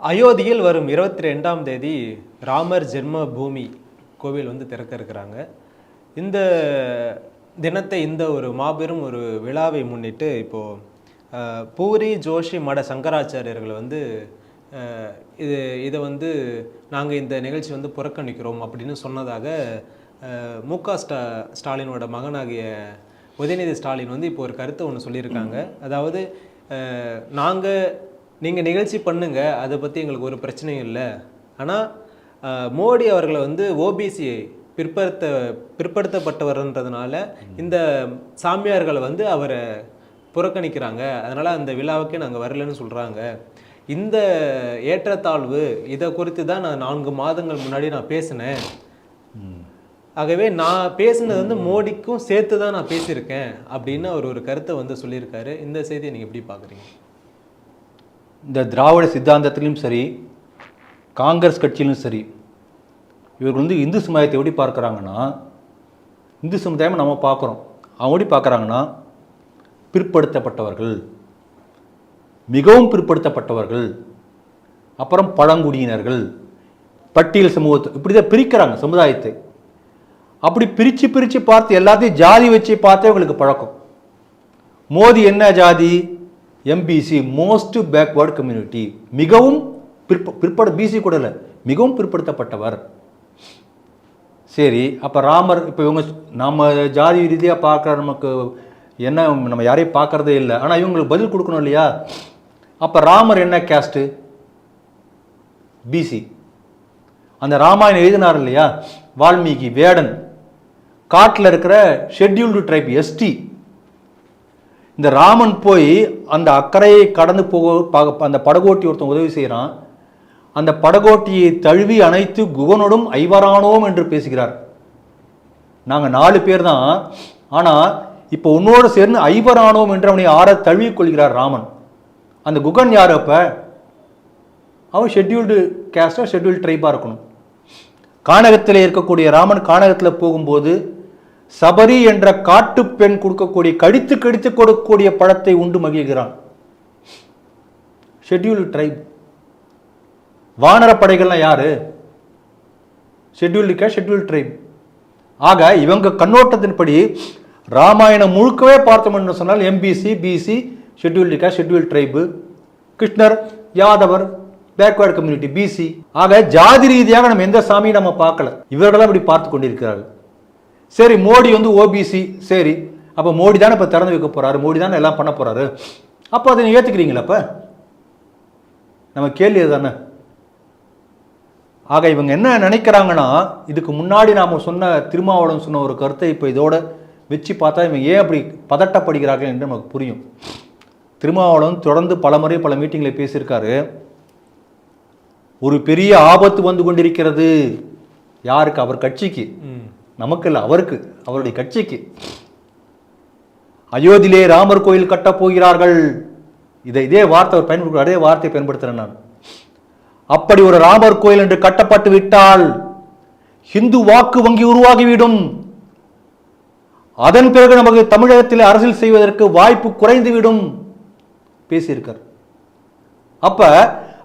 அயோத்தியில் வரும் இருபத்தி ரெண்டாம் தேதி ராமர் ஜென்ம பூமி கோவில் வந்து திறக்க இருக்கிறாங்க இந்த தினத்தை இந்த ஒரு மாபெரும் ஒரு விழாவை முன்னிட்டு இப்போது பூரி ஜோஷி மட சங்கராச்சாரியர்கள் வந்து இது இதை வந்து நாங்கள் இந்த நிகழ்ச்சி வந்து புறக்கணிக்கிறோம் அப்படின்னு சொன்னதாக மு க ஸ்டா ஸ்டாலினோட மகனாகிய உதயநிதி ஸ்டாலின் வந்து இப்போ ஒரு கருத்தை ஒன்று சொல்லியிருக்காங்க. அதாவது நாங்கள் நீங்கள் நிகழ்ச்சி பண்ணுங்க அதை பற்றி எங்களுக்கு ஒரு பிரச்சனையும் இல்லை. ஆனால் மோடி அவர்களை வந்து ஓபிசி பிற்படுத்த பிற்படுத்தப்பட்டவர்ன்றதுனால இந்த சாமியார்களை வந்து அவரை புறக்கணிக்கிறாங்க. அதனால் அந்த விழாவுக்கே நாங்கள் வரலன்னு சொல்கிறாங்க இந்த ஏற்றத்தாழ்வு இதை குறித்து தான் நான் நான்கு மாதங்கள் முன்னாடி நான் பேசினேன். ஆகவே நான் பேசுனது வந்து மோடிக்கும் சேர்த்து தான் நான் பேசியிருக்கேன் அப்படின்னு அவர் ஒரு கருத்தை வந்து சொல்லியிருக்காரு. இந்த செய்தியை நீங்கள் எப்படி பார்க்குறீங்க இந்த திராவிட சித்தாந்தத்திலும் சரி காங்கிரஸ் கட்சியிலும் சரி இவர்கள் வந்து இந்து சமுதாயத்தை எப்படி பார்க்குறாங்கன்னா இந்து சமுதாயம் நம்ம பார்க்குறோம். அவங்க எப்படி பார்க்குறாங்கன்னா பிற்படுத்தப்பட்டவர்கள் மிகவும் பிற்படுத்தப்பட்டவர்கள் அப்புறம் பழங்குடியினர்கள் பட்டியல் சமூகத்தை இப்படி தான் பிரிக்கிறாங்க சமுதாயத்தை. அப்படி பிரித்து பிரித்து பார்த்து எல்லாத்தையும் ஜாதி வச்சு பார்த்தே இவங்களுக்கு பழக்கம். மோதி என்ன ஜாதி? எம்பிசி மோஸ்ட் பேக்வேர்டு கம்யூனிட்டி மிகவும் பிற்ப பிற்பட பிசி கூட இல்லை மிகவும் பிற்படுத்தப்பட்டவர். சரி அப்போ ராமர் இப்போ இவங்க நம்ம ஜாதி ரீதியாக பார்க்குற நமக்கு என்ன நம்ம யாரையும் பார்க்கறதே இல்லை. ஆனால் இவங்களுக்கு பதில் கொடுக்கணும் இல்லையா? அப்போ ராமர் என்ன கேஸ்ட்டு பிசி அந்த ராமாயணம் எழுதினார் இல்லையா? வால்மீகி வேடன். காட்டில் இருக்கிற ஷெட்யூல்டு ட்ரைப் எஸ்டி இந்த ராமன் போய் அந்த அக்கறையை கடந்து போக அந்த படகோட்டி ஒருத்தன் உதவி செய்கிறான் அந்த படகோட்டியை தழுவி அணைத்து குகனோடும் ஐவரானோம் என்று பேசுகிறார். நாங்கள் நாலு பேர் தான் ஆனால் இப்போ உன்னோடு சேர்ந்து ஐவரானோம் என்று அவனை ஆற தழுவி கொள்கிறார் ராமன். அந்த குகன் யார் அப்போ? அவன் ஷெட்யூல்டு கேஸ்டாக ஷெட்யூல்டு ட்ரைபாக இருக்கணும். கானகத்தில் இருக்கக்கூடிய ராமன் கானகத்தில் போகும்போது சபரி என்ற காட்டுப் பெண் கொடுக்கக்கூடிய கடித்து கடித்து கொடுக்கக்கூடிய பழத்தை உண்டு மகிழ்கிறான். ஷெட்யூல்டு ட்ரைப் வானரப்படைகள்லாம் யாரு? ஷெட்யூல்டு கே ஷெட்யூல்டு ட்ரைப் ஆக இவங்க கண்ணோட்டத்தின்படி ராமாயணம் முழுக்கவே பார்த்தோம்னு சொன்னால் MBC BC scheduled K scheduled tribe Krishnar Yadavar backward community PC ஆக ஜாதி ரீதியாக நம்ம எந்த சாமியும் நம்ம பார்க்கல. இவர்களெல்லாம் இப்படி பார்த்து கொண்டிருக்கிறார்கள். சரி மோடி வந்து ஓபிசி சரி. அப்போ மோடி தானே இப்போ திறந்து வைக்க போகிறாரு மோடி தானே எல்லாம் பண்ண போகிறாரு அப்போ அதை நீங்கள் ஏற்றுக்கிறீங்களா அப்போ நம்ம கேள்வி தானே ஆக இவங்க என்ன நினைக்கிறாங்கன்னா இதுக்கு முன்னாடி நாம் சொன்ன திருமாவளவன் சொன்ன ஒரு கருத்தை இப்போ இதோட வச்சு பார்த்தா இவங்க ஏன் அப்படி பதட்டப்படுகிறார்கள் என்று நமக்கு புரியும். திருமாவளவன் தொடர்ந்து பல முறை பல மீட்டிங்கில் பேசியிருக்காரு. ஒரு பெரிய ஆபத்து வந்து கொண்டிருக்கிறது யாருக்கு? அவர் கட்சிக்கு. நமக்கு இல்லை அவருக்கு அவருடைய கட்சிக்கு. அயோத்தியிலே ராமர் கோயில் கட்டப் போகிறார்கள். இதை இதே வார்த்தை அவர் பயன்படுத்த அதே வார்த்தையை பயன்படுத்துகிறேன் நான். அப்படி ஒரு ராமர் கோயில் என்று கட்டப்பட்டு விட்டால் ஹிந்து வாக்கு வங்கி உருவாகிவிடும். அதன் பிறகு நமக்கு தமிழகத்தில் அரசியல் செய்வதற்கு வாய்ப்பு குறைந்துவிடும். பேசியிருக்கார். அப்ப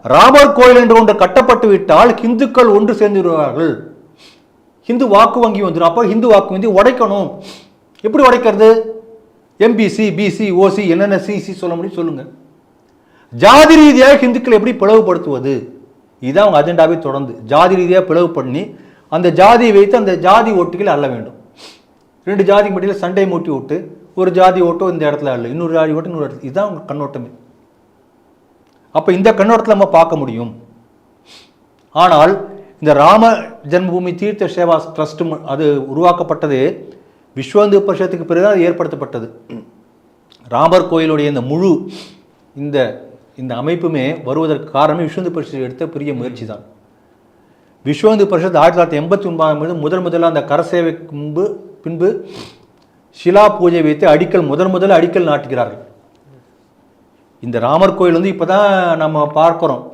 ராமர் கோயில் என்று ஒன்று கட்டப்பட்டு விட்டால் ஹிந்துக்கள் ஒன்று சேர்ந்து விடுவார்கள். ஹிந்து வாக்கு வங்கி வந்துடும் அப்போ ஹிந்து வாக்கு வங்கி உடைக்கணும். எப்படி உடைக்கிறது? எம்பிசி பிசி ஓசி என்னென்ன சிசி சொல்ல முடியும்? சொல்லுங்கள் ஜாதி ரீதியாக ஹிந்துக்களை எப்படி பிளவுபடுத்துவது? இதுதான் அவங்க அஜெண்டாவே தொடர்ந்து. ஜாதி ரீதியாக பிளவு பண்ணி அந்த ஜாதியை வைத்து அந்த ஜாதி ஓட்டுகளை அள்ள வேண்டும். ரெண்டு ஜாதி மட்டியில் சண்டை மூட்டி விட்டு ஒரு ஜாதி ஓட்டோ இந்த இடத்துல அல்ல. இன்னொரு ஜாதி ஓட்டோ இன்னொரு இடத்துல. இதுதான் அவங்க கண்ணோட்டமே. அப்போ இந்த கண்ணோட்டத்தில் நம்ம பார்க்க முடியும். ஆனால் இந்த ராம ஜென்மபூமி தீர்த்த சேவா ட்ரஸ்ட் அது உருவாக்கப்பட்டது விஸ்வந்து பரிஷத்துக்கு பிறகு அது ஏற்படுத்தப்பட்டது. ராமர் கோயிலுடைய இந்த முழு இந்த இந்த அமைப்புமே வருவதற்கு காரணமே விஸ்வந்து பரிஷத் எடுத்த பெரிய முயற்சி தான். விஸ்வந்து பரிஷத் ஆயிரத்தி தொள்ளாயிரத்தி எண்பத்தி ஒன்பதாம் ஆண்டு முதல் முதல்ல அந்த கரசேவைக்கு முன்பு பின்பு ஷிலா பூஜை வைத்து அடிக்கல் முதல் முதல்ல அடிக்கல் நாட்டுகிறார்கள். இந்த ராமர் கோயில் வந்து இப்போ தான் நம்ம பார்க்குறோம்.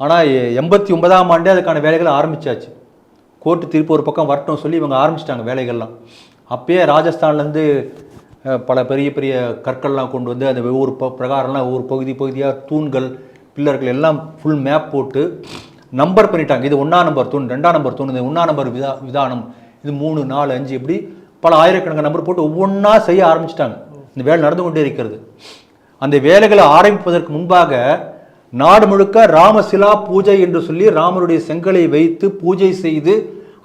ஆனால் எண்பத்தி ஒன்பதாம் ஆண்டே அதுக்கான வேலைகளை ஆரம்பித்தாச்சு கோர்ட்டு திருப்பி ஒரு பக்கம் வரட்டும் சொல்லி இவங்க ஆரம்பிச்சிட்டாங்க வேலைகள்லாம். அப்பயே ராஜஸ்தான்லேருந்து பல பெரிய பெரிய கற்கள்லாம் கொண்டு வந்து அந்த ஒவ்வொரு ப பிரகாரம்லாம் ஒவ்வொரு பகுதி பகுதியாக தூண்கள் பில்லர்கள் எல்லாம் ஃபுல் மேப் போட்டு நம்பர் பண்ணிட்டாங்க. இது ஒன்றா நம்பர் தூண் ரெண்டாம் நம்பர் தூண் இது ஒன்றா நம்பர் விதா விதானம். இது மூணு நாலு அஞ்சு இப்படி பல ஆயிரக்கணக்கான நம்பர் போட்டு ஒவ்வொன்றா செய்ய ஆரம்பிச்சிட்டாங்க. இந்த வேலை நடந்து கொண்டே இருக்கிறது. அந்த வேலைகளை ஆரம்பிப்பதற்கு முன்பாக நாடு முழுக்க ராமசிலா பூஜை என்று சொல்லி ராமருடைய செங்கலை வைத்து பூஜை செய்து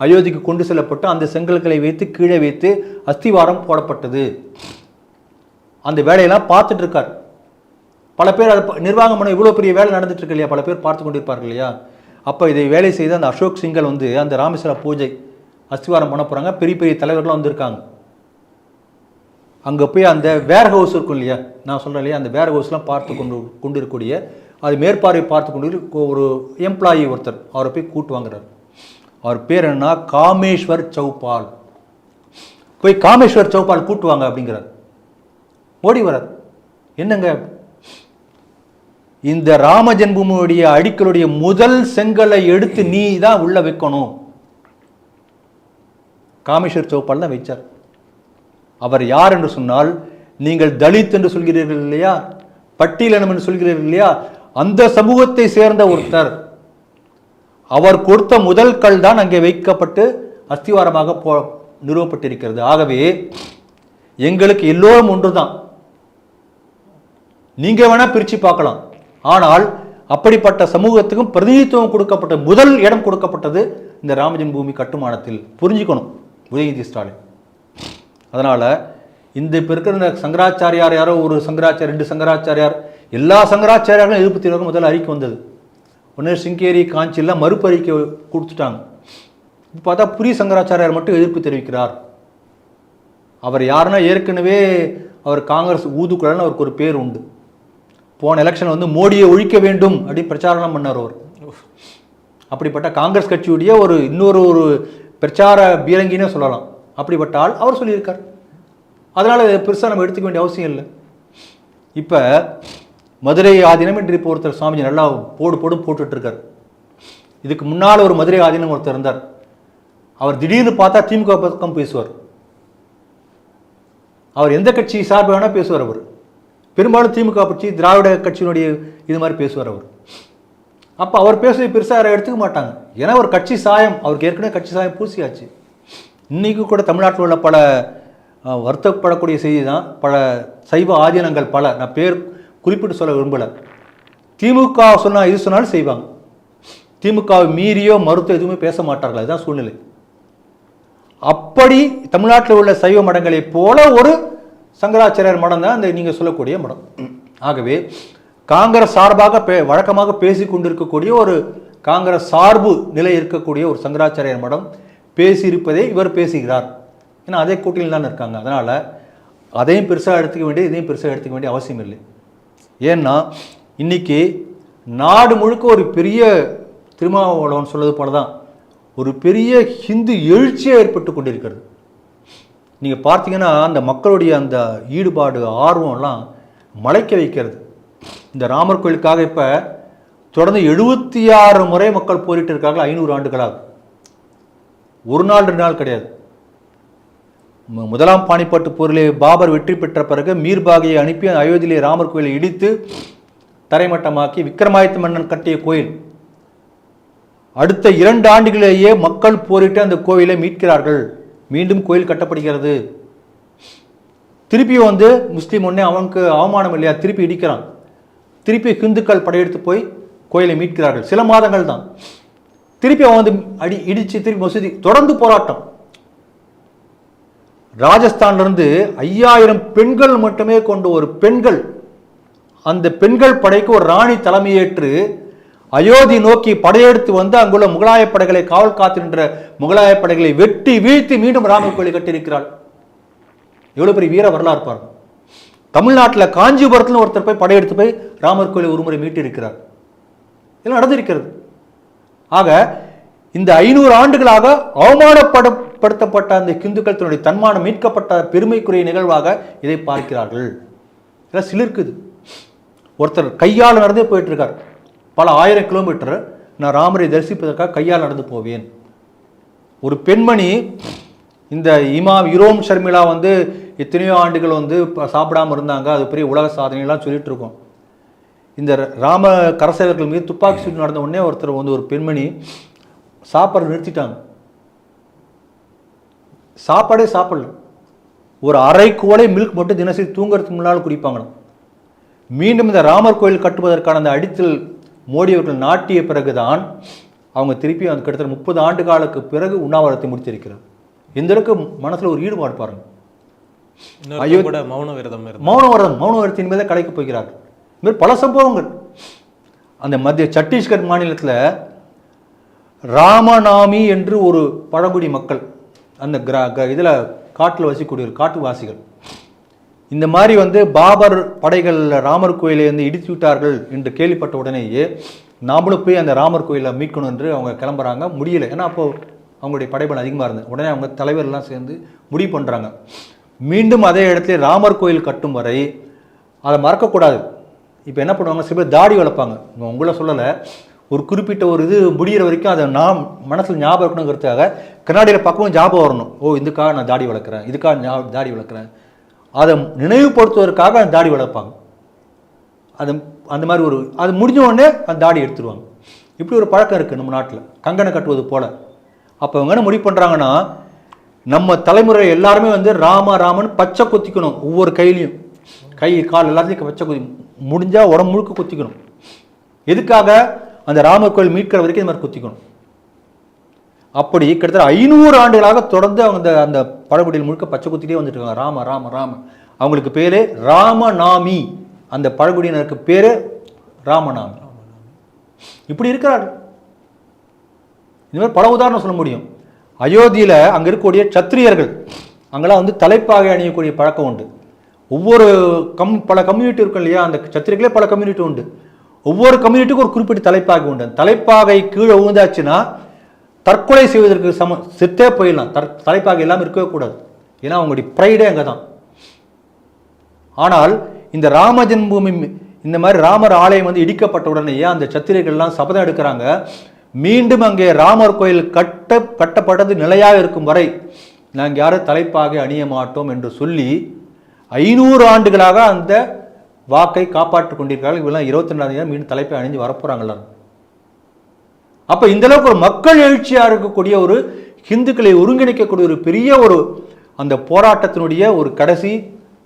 அயோத்திக்கு கொண்டு செல்லப்பட்டு அந்த செங்கல்களை வைத்து கீழே வைத்து அஸ்திவாரம் போடப்பட்டது. அந்த வேலையெல்லாம் பார்த்துட்டு இருக்கார். பல பேர் அதை நிர்வாகம் பண்ண இவ்வளோ பெரிய வேலை நடந்துட்டு இருக்கு இல்லையா? பல பேர் பார்த்து கொண்டிருப்பார்கள் இல்லையா? அப்போ இதை வேலை செய்து அந்த அசோக் சிங்கல் வந்து அந்த ராமேஸ்வர பூஜை அஸ்திவாரம் பண்ண போகிறாங்க பெரிய பெரிய தலைவர்கள்லாம் வந்திருக்காங்க. அங்கே போய் அந்த வேர் ஹவுஸ் இருக்கும் இல்லையா? நான் சொல்கிறேன் இல்லையா? அந்த வேர் ஹவுஸ்லாம் பார்த்து கொண்டு கொண்டு இருக்கக்கூடிய அது மேற்பார்வை பார்த்து கொண்டு ஒரு எம்ப்ளாயி ஒருத்தர் அவரை போய் கூட்டு வாங்குறாரு. அவர் பேர் என்னன்னா காமேஸ்வர் சௌபால். போய் காமேஸ்வர் சௌபால் கூட்டு வாங்க அப்படிங்கிறார். ஓடி வரார். என்னங்க? இந்த ராம ஜென்மபூமியுடைய அடிக்கலுடைய முதல் செங்கலை எடுத்து நீ தான் உள்ள வைக்கணும். காமேஸ்வர் சௌபால் தான் வைச்சார். அவர் யார் என்று சொன்னால் நீங்கள் தலித் என்று சொல்கிறீர்கள் இல்லையா? பட்டியலினம் என்று சொல்கிறீர்கள் இல்லையா? அந்த சமூகத்தை சேர்ந்த ஒருத்தர். அவர் கொடுத்த முதல் கல் தான் அங்கே வைக்கப்பட்டு அஸ்திவாரமாக போ நிறுவப்பட்டிருக்கிறது. ஆகவே எங்களுக்கு எல்லோரும் ஒன்றுதான். நீங்க வேணா பிரிச்சு பார்க்கலாம். ஆனால் அப்படிப்பட்ட சமூகத்துக்கும் பிரதிநிதித்துவம் கொடுக்கப்பட்ட முதல் இடம் கொடுக்கப்பட்டது இந்த ராமஜன் பூமி கட்டுமானத்தில். புரிஞ்சுக்கணும். உதயநிதி ஸ்டாலின். அதனால் இந்த இப்போ இருக்கிற சங்கராச்சாரியார் யாரோ ஒரு சங்கராச்சாரியர் ரெண்டு சங்கராச்சாரியார் எல்லா சங்கராச்சாரியார்களும் எதிர்ப்பு தெரிவிக்க முதல்ல அறிக்கை வந்தது. ஒன்று சிங்கேரி காஞ்சிலாம் மறுப்பு அறிக்கை கொடுத்துட்டாங்க. இப்போ பார்த்தா புரி சங்கராச்சாரியார் மட்டும் எதிர்ப்பு தெரிவிக்கிறார். அவர் யாருன்னா ஏற்கனவே அவர் காங்கிரஸ் ஊதுக்குழல்னு அவருக்கு ஒரு பேர் உண்டு. போன எலெக்ஷன் வந்து மோடியை ஒழிக்க வேண்டும் அப்படின்னு பிரச்சாரம் பண்ணார் அவர். அப்படிப்பட்ட காங்கிரஸ் கட்சியுடைய ஒரு இன்னொரு ஒரு பிரச்சார பீரங்கினே சொல்லலாம். அப்படிப்பட்ட ஆள் அவர் சொல்லியிருக்கார். அதனால் பெருசாக நம்ம எடுத்துக்க வேண்டிய அவசியம் இல்லை. இப்போ மதுரை ஆதீனம் என்று இப்போ ஒருத்தர் சுவாமிஜி நல்லா போடு போடு போட்டுட்ருக்கார். இதுக்கு முன்னால் ஒரு மதுரை ஆதீனம் ஒருத்தர் இருந்தார். அவர் திடீர்னு பார்த்தா திமுக பக்கம் பேசுவார். அவர் எந்த கட்சி சார்பு வேணால் பேசுவார் அவர். பெரும்பாலும் திமுக கட்சி திராவிட கட்சியினுடைய இது மாதிரி பேசுவார் அவர். அப்போ அவர் பேசுவதை பெருசாக யாரும் எடுத்துக்க மாட்டாங்க. ஏன்னா ஒரு கட்சி சாயம் அவருக்கு ஏற்கனவே கட்சி சாயம் பூசியாச்சு. இன்றைக்கும் கூட தமிழ்நாட்டில் உள்ள பல வருத்தப்படக்கூடிய செய்தி தான் பல சைவ ஆதீனங்கள் பல. நான் பேர் குறிப்பிட்டு சொல்ல விரும்பலை. திமுக சொன்னால் இது சொன்னாலும் செய்வாங்க. திமுகவை மீறியோ மறுத்தோ எதுவுமே பேச மாட்டார்கள். அதுதான் சூழ்நிலை. அப்படி தமிழ்நாட்டில் உள்ள சைவ மடங்களைப் போல ஒரு சங்கராச்சாரியர் மடம் தான் அந்த நீங்கள் சொல்லக்கூடிய மடம். ஆகவே காங்கிரஸ் சார்பாக பே வழக்கமாக பேசி கொண்டிருக்கக்கூடிய ஒரு காங்கிரஸ் சார்பு நிலை இருக்கக்கூடிய ஒரு சங்கராச்சாரியர் மடம் பேசியிருப்பதை இவர் பேசுகிறார். ஏன்னா அதே கூட்டணியில் தான் இருக்காங்க. அதனால் அதையும் பெருசாக எடுத்துக்க வேண்டிய இதையும் பெருசாக எடுத்துக்க வேண்டிய அவசியம் இல்லை. ஏன்னா இன்றைக்கி நாடு முழுக்க ஒரு பெரிய திருமாவளவன் சொல்லது போல தான் ஒரு பெரிய ஹிந்து எழுச்சியாக ஏற்பட்டு கொண்டிருக்கிறது. நீங்கள் பார்த்தீங்கன்னா அந்த மக்களுடைய அந்த ஈடுபாடு ஆர்வம்லாம் மலைக்க வைக்கிறது. இந்த ராமர் கோயிலுக்காக இப்போ தொடர்ந்து எழுபத்தி ஆறு முறை மக்கள் போரிட்டு இருக்காங்க ஐநூறு ஆண்டுகளாக. ஒரு நாள் ரெண்டு நாள் கிடையாது. முதலாம் பாணிப்பட்டு போரிலே பாபர் வெற்றி பெற்ற பிறகு மீர்பாகையை அனுப்பி அயோத்தியிலே ராமர் கோயிலை இடித்து தரைமட்டமாக்கி விக்ரமாதித்த மன்னன் கட்டிய கோயில். அடுத்த இரண்டு ஆண்டுகளிலேயே மக்கள் போரிட்டு அந்த கோயிலை மீட்கிறார்கள். மீண்டும் கோயில் கட்டப்படுகிறது. திருப்பியும் வந்து முஸ்லீம் ஒன்னே அவனுக்கு அவமானம் இல்லையா? திருப்பி இடிக்கிறான். திருப்பி ஹிந்துக்கள் படையெடுத்து போய் கோயிலை மீட்கிறார்கள். சில மாதங்கள் தான் திருப்பி அவன் வந்து அடி இடிச்சு திருப்பி மசூதி தொடர்ந்து போராட்டம். ராஜஸ்தான்லேருந்து ஐயாயிரம் பெண்கள் மட்டுமே கொண்ட ஒரு பெண்கள் அந்த பெண்கள் படைக்கு ஒரு ராணி தலைமையேற்று அயோத்தி நோக்கி படையெடுத்து வந்து அங்குள்ள முகலாய படைகளை காவல் காத்து நின்ற முகலாய படைகளை வெட்டி வீழ்த்தி மீண்டும் ராமர் கோயிலை கட்டியிருக்கிறாள். எவ்வளவு பெரிய வீர வரலாறு பாருங்க. தமிழ்நாட்டில் காஞ்சிபுரத்தில் ஒருத்தர் போய் படையெடுத்து போய் ராமர் கோயிலை ஒருமுறை மீட்டிருக்கிறார். இதெல்லாம் நடந்திருக்கிறது. ஆக இந்த ஐநூறு ஆண்டுகளாக பிற்படுத்தப்பட்ட அந்த இந்துக்கள் தன்னுடைய தன்மானம் மீட்கப்பட்ட பெருமைக்குரிய நிகழ்வாக இதை பார்க்கிறார்கள். இதெல்லாம் சிலிர்க்குது. ஒருத்தர் கையால் நடந்தே போயிட்டு இருக்கார் பல ஆயிரம் கிலோமீட்டர் நான் ராமரை தரிசிப்பதற்காக கையால் நடந்து போவேன். ஒரு பெண்மணி இந்த இமாம் இரோம் ஷர்மிளா வந்து எத்தனையோ ஆண்டுகள் வந்து சாப்பிடாமல் சாப்பிடாம இருந்தாங்க. அது பெரிய உலக சாதனைலாம் சொல்லிட்டு இருக்கோம் இந்த ராம கரசேவர்கள் மீது துப்பாக்கி சூடு நடந்த உடனே ஒருத்தர் வந்து ஒரு பெண்மணி சாப்பாடு நிறுத்திட்டாங்க. சாப்பாடே சாப்பிடல. ஒரு அரை கோலை மில்க் மட்டும் தினசரி தூங்குறதுக்கு முன்னால் குடிப்பாங்களாம். மீண்டும் இந்த ராமர் கோயில் கட்டுவதற்கான அந்த அடித்தல் மோடி அவர்கள் நாட்டிய பிறகுதான் அவங்க திருப்பி அந்த கிட்டத்தட்ட முப்பது ஆண்டு காலுக்கு பிறகு உண்ணாவிரத்தை முடித்திருக்கிறார். இந்த அளவுக்கு மனசுல ஒரு ஈடுபாடு பாருங்க. இன்னொரு கூட மௌன விரதம் மௌன விரதம் மௌன விரதத்தின் மீது கலைக்கப் போகிறார்கள் இது மாதிரி பல சம்பவங்கள். அந்த மத்திய சத்தீஸ்கர் மாநிலத்தில் ராமநாமி என்று ஒரு பழங்குடி மக்கள் அந்த கிரா இதில் காட்டில் வசிக்கூடிய ஒரு காட்டுவாசிகள். இந்த மாதிரி வந்து பாபர் படைகள் ராமர் கோயிலை வந்து இடித்து விட்டார்கள் என்று கேள்விப்பட்ட உடனேயே நாமளும் போய் அந்த ராமர் கோயிலை மீட்கணும் என்று அவங்க கிளம்புறாங்க. முடியல. ஏன்னா அப்போ அவங்களுடைய படைபலம் அதிகமாக இருந்தது. உடனே அவங்க தலைவர்லாம் சேர்ந்து முடிவு பண்ணுறாங்க மீண்டும் அதே இடத்துல ராமர் கோயில் கட்டும் வரை அதை மறக்கக்கூடாது. இப்போ என்ன பண்ணுவாங்க? சில பேர் தாடி வளர்ப்பாங்க. இவங்க உங்களை சொல்லலை. ஒரு குறிப்பிட்ட ஒரு இது முடியிற வரைக்கும் அதை நாம் மனசில் ஞாபகம் இருக்கணுங்கிறதுக்காக கண்ணாடியில் பக்கமும் ஞாபகம் வரணும். ஓ இதுக்காக நான் தாடி வளர்க்குறேன். இதுக்காக ஞா தாடி வளர்க்குறேன். அதை நினைவுபடுத்துவதற்காக அந்த தாடி வளர்ப்பாங்க. அது அந்த மாதிரி ஒரு அது முடிஞ்ச உடனே அந்த தாடி எடுத்துருவாங்க. இப்படி ஒரு பழக்கம் இருக்குது நம்ம நாட்டில். கங்கனை கட்டுவது போல். அப்போ அவங்க என்ன முடிவு பண்ணுறாங்கன்னா நம்ம தலைமுறை எல்லாருமே வந்து ராம ராமன் பச்சை குத்திக்கணும் ஒவ்வொரு கையிலையும். கை கால் எல்லாத்தையும் பச்சை குத்தி முடிஞ்சால் உடம்பு முழுக்க குத்திக்கணும். எதுக்காக? அந்த ராமர் கோயில் மீட்கிற வரைக்கும் இந்த மாதிரி குத்திக்கணும். அப்படி கிட்டத்தட்ட ஐநூறு ஆண்டுகளாக தொடர்ந்து அவங்க அந்த அந்த பழங்குடியில் முழுக்க பச்சை குத்திட்டே வந்துட்டு இருக்காங்க. ராம ராம ராம. அவங்களுக்கு பேர் ராமநாமி. அந்த பழங்குடியினருக்கு பேர் ராமநாமி. இப்படி இருக்கிறாரு இந்த மாதிரி பல உதாரணம் சொல்ல முடியும். அயோத்தியில் அங்கே இருக்கக்கூடிய சத்திரியர்கள் அங்கெல்லாம் வந்து தலைப்பாகை அணியக்கூடிய பழக்கம் உண்டு. ஒவ்வொரு கம் பல கம்யூனிட்டி இருக்கும் இல்லையா? அந்த சத்திரிகளே பல கம்யூனிட்டி உண்டு. ஒவ்வொரு கம்யூனிட்டிக்கும் ஒரு குறிப்பிட்ட தலைப்பாகை உண்டு. தலைப்பாகை கீழே விழுந்தாச்சுன்னா தற்கொலை செய்வதற்கு சம செத்தே போயிடலாம். தற் தலைப்பாகை இல்லாமல் இருக்கவே கூடாது. ஏன்னா அவங்களுடைய ப்ரைடே அங்கே தான் ஆனால் இந்த ராம ஜென்மபூமி இந்த மாதிரி ராமர் ஆலயம் வந்து இடிக்கப்பட்ட உடனேயே அந்த சத்திரிகள்லாம் சபதம் எடுக்கிறாங்க. மீண்டும் அங்கே ராமர் கோயில் கட்ட கட்டப்பட்டது நிலையாக இருக்கும் வரை நாங்கள் யாரும் தலைப்பாகை அணிய மாட்டோம் என்று சொல்லி ஐநூறு ஆண்டுகளாக அந்த வாக்கை காப்பாற்றிக் கொண்டிருக்கிறார்கள் இவெல்லாம் இருபத்தி ரெண்டாம் தேதி மீண்டும் தலைப்பை அணிஞ்சு வரப்போறாங்க எல்லாரும் அப்போ இந்த அளவுக்கு ஒரு மக்கள் எழுச்சியாக இருக்கக்கூடிய ஒரு ஹிந்துக்களை ஒருங்கிணைக்கக்கூடிய ஒரு பெரிய ஒரு அந்த போராட்டத்தினுடைய ஒரு கடைசி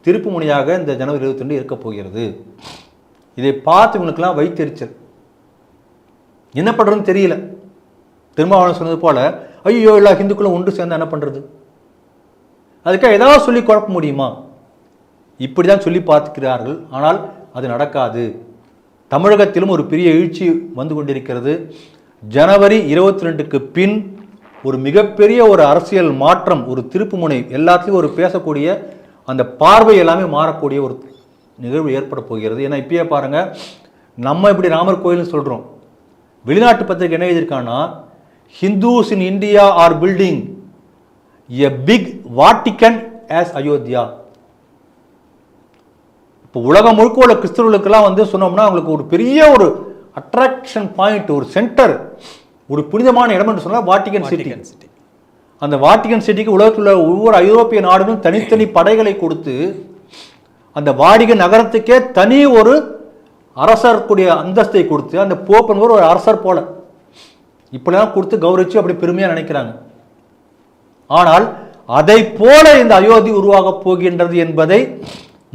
திருப்பு முனையாக இந்த ஜனவரி இருபத்தி ரெண்டு இருக்க போகிறது. இதை பார்த்து இவங்களுக்கெல்லாம் வைத்தெரிச்சல். என்ன பண்ணுறதுன்னு தெரியல. திருமாவளவன் சொன்னது போல ஐயோ எல்லா ஹிந்துக்களும் ஒன்று சேர்ந்து என்ன பண்ணுறது அதுக்காக ஏதாவது சொல்லி குழப்ப முடியுமா? இப்படி தான் சொல்லி பார்த்துக்கிறார்கள் ஆனால் அது நடக்காது. தமிழகத்திலும் ஒரு பெரிய எழுச்சி வந்து கொண்டிருக்கிறது. ஜனவரி இருபத்தி ரெண்டுக்கு பின் ஒரு மிகப்பெரிய ஒரு அரசியல் மாற்றம் ஒரு திருப்புமுனை எல்லாத்துலேயும் ஒரு பேசக்கூடிய அந்த பார்வை எல்லாமே மாறக்கூடிய ஒரு நிகழ்வு ஏற்பட போகிறது. ஏன்னா இப்பயே பாருங்கள் நம்ம இப்படி ராமர் கோயில்னு சொல்கிறோம் வெளிநாட்டு பத்திரிகை என்ன எழுதியிருக்காங்கன்னா Hindus in India are building a big Vatican as Ayodhya இப்போ உலகம் முழுக்க உள்ள கிறிஸ்தவர்களுக்கெல்லாம் வந்து சொன்னோம்னா அவங்களுக்கு ஒரு பெரிய ஒரு அட்ராக்ஷன் பாயிண்ட் ஒரு சென்டர் ஒரு புனிதமான இடம் என்று சொன்னால் வாட்டிகன் சிட்டி அந்த வாட்டிகன் சிட்டிக்கு உலகத்தில் உள்ள ஒவ்வொரு ஐரோப்பிய நாடுகளும் தனித்தனி படைகளை கொடுத்து அந்த வாடிகன் நகரத்துக்கே தனி ஒரு அரசர் கூடிய அந்தஸ்தை கொடுத்து அந்த போப்பன் ஒரு அரசர் போல. இப்படிலாம் கொடுத்து கௌரவிச்சு அப்படி பெருமையா நினைக்கிறாங்க. ஆனால் அதை போல இந்த அயோத்தி உருவாகப் போகின்றது என்பதை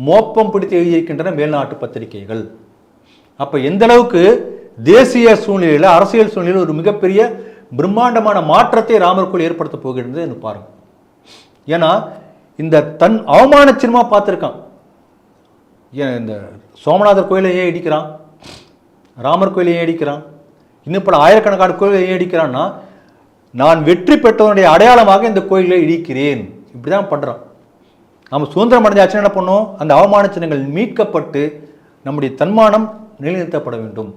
மோப்பம் பிடித்து எழுதியிருக்கின்றன மேல்நாட்டு பத்திரிகைகள். அப்போ எந்த அளவுக்கு தேசிய சூழ்நிலையில் அரசியல் சூழ்நிலையில் ஒரு மிகப்பெரிய பிரம்மாண்டமான மாற்றத்தை ராமர் கோயில் ஏற்படுத்த போகின்றது என்று பாருங்க. ஏன்னா இந்த தன் அவமான சினிமா பார்த்துருக்கான். ஏன் இந்த சோமநாதர் கோயிலை ஏன் இடிக்கிறான்? ராமர் கோயிலை ஏன் இடிக்கிறான்? இன்னும் பல ஆயிரக்கணக்கான கோயிலை ஏன் இடிக்கிறான்னா நான் வெற்றி பெற்றவனுடைய அடையாளமாக இந்த கோயிலை இடிக்கிறேன். இப்படி தான் பண்ணுறான் நம்ம சுதந்திரம் அடைஞ்சாச்சுன்னா என்ன பண்ணோம்? அந்த அவமான சின்னங்கள் மீட்கப்பட்டு நம்முடைய தன்மானம் நிலைநிறுத்தப்பட வேண்டும்.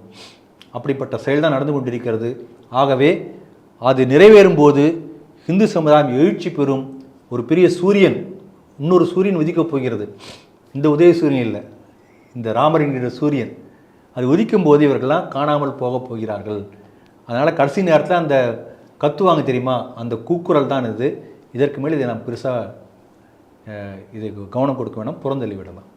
அப்படிப்பட்ட செயல் தான் நடந்து கொண்டிருக்கிறது. ஆகவே அது நிறைவேறும் போது இந்து சமுதாயம் எழுச்சி பெறும் ஒரு பெரிய சூரியன் இன்னொரு சூரியன் உதிக்கப் போகிறது. இந்த உதய சூரியன் இல்லை இந்த ராமர் என்கிற சூரியன். அது உதிக்கும் போது இவர்கள்லாம் காணாமல் போகப் போகிறார்கள். அதனால் கடைசி நேரத்தில் அந்த கத்துவாங்க தெரியுமா? அந்த கூக்குரல் தான் இது. இதற்கு மேல் இதை நாம் பெருசாக இதுக்கு கவனம் கொடுக்க வேணாம் புறந்தள்ளி விடலாம்.